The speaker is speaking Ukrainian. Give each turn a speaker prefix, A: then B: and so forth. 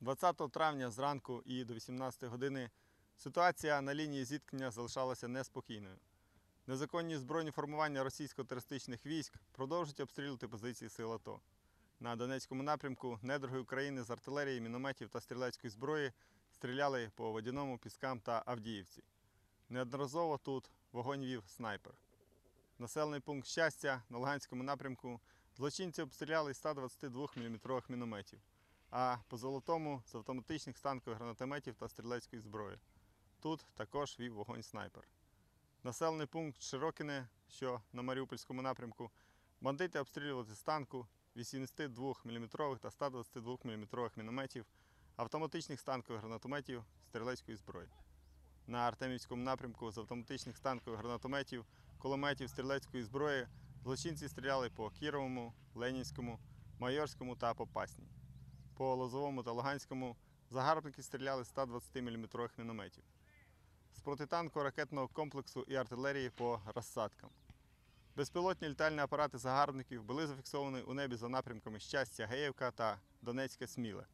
A: 20 травня зранку і до 18 години ситуація на лінії зіткнення залишалася неспокійною. Незаконні збройні формування російсько-терористичних військ продовжують обстрілювати позиції сил АТО. На Донецькому напрямку недруги України з артилерії, мінометів та стрілецької зброї стріляли по водяному піскам та Авдіївці. Неодноразово тут вогонь вів снайпер. Населений пункт щастя на Луганському напрямку злочинці обстріляли 122-мм мінометів, а по золотому з автоматичних станкових гранатометів та стрілецької зброї. Тут також вів вогонь снайпер. Населений пункт Широкине, що на Маріупольському напрямку, бандити обстрілювали з танку 82-мм та 122-мм мінометів, автоматичних станкових гранатометів, стрілецької зброї. На Артемівському напрямку з автоматичних станкових гранатометів, кулеметів стрілецької зброї злочинці стріляли по Кіровому, Ленінському, Майорському та Попасній. По Лозовому та Луганському загарбники стріляли з 120-мм мінометів. З протитанко-ракетного комплексу і артилерії по розсадкам. Безпілотні літальні апарати загарбників були зафіксовані у небі за напрямками Щастя, Геївка та Донецьке Сміле.